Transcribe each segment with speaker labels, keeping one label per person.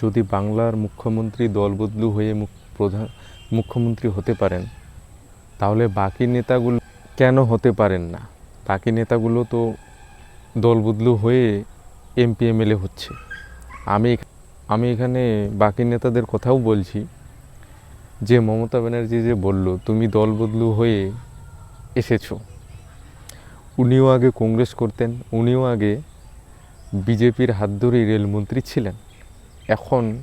Speaker 1: যদি বাংলার মুখ্যমন্ত্রী দলবদলু হয়ে মুখ প্রধান, মুখ্যমন্ত্রী হতে পারেন, তাহলে বাকি নেতাগুলো কেন হতে পারেন না? বাকি নেতাগুলো তো দলবদলু হয়ে এমপি, এমএলএ হচ্ছে। আমি আমি এখানে বাকি নেতাদের কথাও বলছি। যে মমতা ব্যানার্জি যে বলল, তুমি দলবদলু হয়ে এসেছ। উনিও আগে কংগ্রেস করতেন, উনিও আগে বিজেপির হাত ধরেই রেলমন্ত্রী ছিলেন। এখন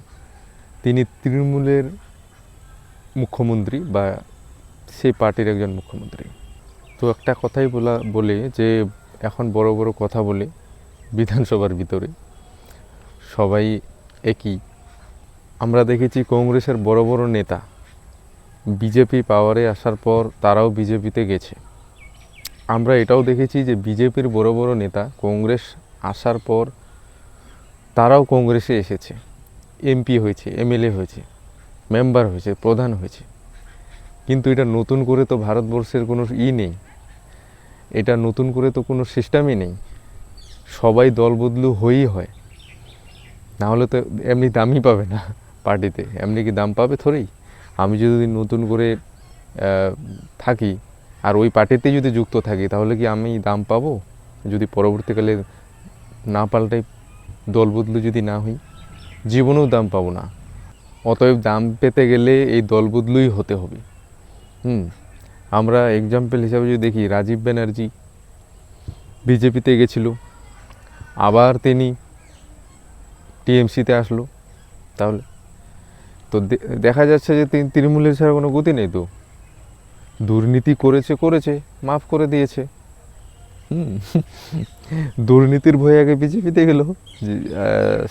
Speaker 1: তিনি তৃণমূলের মুখ্যমন্ত্রী বা সেই পার্টির একজন মুখ্যমন্ত্রী। তো একটা কথাই বলা, বলে যে এখন বড় বড় কথা বলে বিধানসভার ভিতরে, সবাই একই। আমরা দেখেছি কংগ্রেসের বড় বড় নেতা বিজেপি পাওয়ারে আসার পর তারাও বিজেপিতে গেছে। আমরা এটাও দেখেছি যে বিজেপির বড় বড় নেতা কংগ্রেস আসার পর তারাও কংগ্রেসে এসেছে। এমপি হয়েছে এমএলএ হয়েছে মেম্বার হয়েছে, প্রধান হয়েছে। কিন্তু এটা নতুন করে তো ভারতবর্ষের কোনো ই নেই। এটা নতুন করে তো কোনো সিস্টেমই নেই। সবাই দল বদলু হয়েই হয়। না হলে তো এমনি দামই পাবে না পার্টিতে। এমনি কি দাম পাবে থরেই আমি যদি নতুন করে থাকি, আর ওই পার্টিতে যদি যুক্ত থাকি, তাহলে কি আমি দাম পাবো? যদি পরবর্তীকালে না পাল্টাই দল বদলু যদি না হই? জীবনেও দাম পাবো না। অতএব দাম পেতে গেলে এই দল বদলুই হতে হবে। হুম, আমরা এক্সাম্পল হিসাবে যদি দেখি, রাজীব ব্যানার্জি বিজেপিতে গেছিল, আবার তিনি টিএমসিতে আসলো। তাহলে তো দেখা যাচ্ছে যে তিনি তৃণমূলের ছাড়া কোনো গতি নেই তো। দুর্নীতি করেছে করেছে, মাফ করে দিয়েছে। দুর্নীতির ভয়ে আগে বিজেপিতে গেল।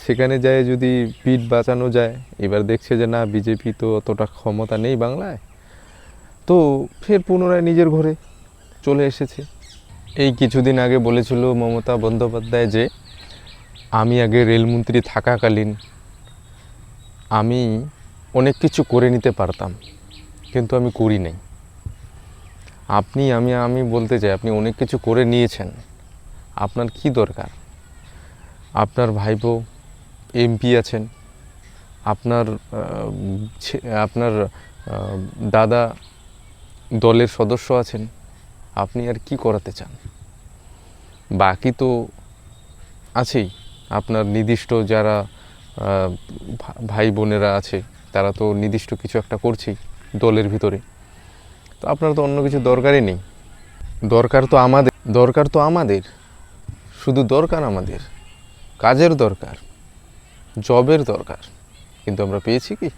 Speaker 1: সেখানে যায় যদি পিঠ বাঁচানো যায়, এবার দেখছে যে না, বিজেপি তো অতটা ক্ষমতা নেই বাংলায়। তো ফের পুনরায় নিজের ঘরে চলে এসেছে। এই কিছুদিন আগে বলেছিল মমতা বন্দ্যোপাধ্যায় যে, আমি আগে রেলমন্ত্রী থাকাকালীন আমি অনেক কিছু করে নিতে পারতাম, কিন্তু আমি করি নাই। আপনি, আমি আমি বলতে চাই, আপনি অনেক কিছু করে নিয়েছেন। আপনার কি দরকার? আপনার ভাইপো এমপি আছেন। আপনার আপনার দাদা দলের সদস্য আছেন। আপনি আর কি করাতে চান? বাকি তো আছেই। আপনার নির্দিষ্ট যারা ভাই বোনেরা আছে, তারা তো নির্দিষ্ট কিছু একটা করছেই দলের ভিতরে। তো আপনার তো অন্য কিছু দরকারই নেই। দরকার তো আমাদের, দরকার তো আমাদের। শুধু দরকার আমাদের। কাজের দরকার, জবের দরকার। কিন্তু আমরা পেয়েছি কি?